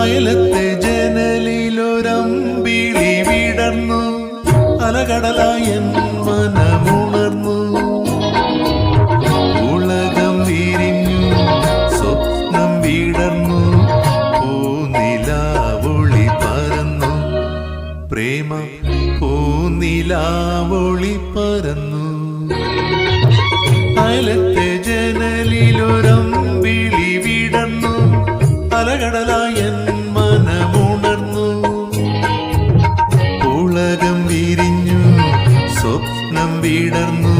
അയലത്തെ അലകടലായൻ മനമുണർന്നു. ഉലകം വിരിഞ്ഞു സ്വപ്നം വിടർന്നു. പൂനിലാവൊളി പരന്നു. പ്രേമ പൂനിലാവൊളി പരന്നു. അയലത്തെ വിളി വിടർന്നു. അലകടലായൻ വിടർന്നു.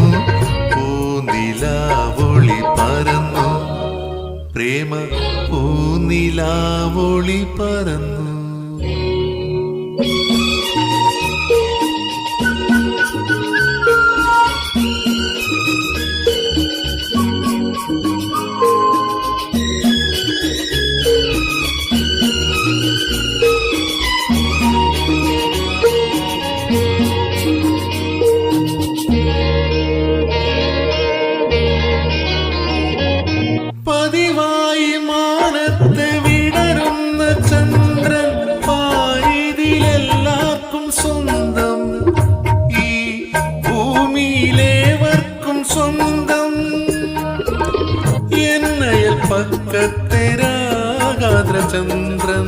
പൂനിലാവൊളി പറന്നു പ്രേമ പൂനിലാവൊളി പരന്നു. സ്വന്തം ഈ ഭൂമിയിലേവർക്കും സ്വന്തം എന്നയൽ പക്കത്തെ രാഗാദ്ര ചന്ദ്രൻ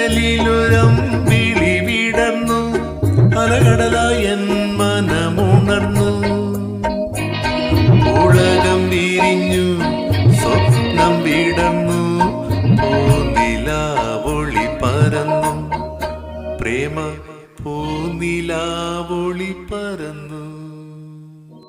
ജനലിലൊരമ്പിളി വിടർന്നു. മനമുണർന്നു. ഉലകം വിരിഞ്ഞു സ്വപ്നം വിടർന്നു. പൂനിലാവൊളി പരന്നു. പ്രേമ പൂനിലാവൊളി പരന്നു.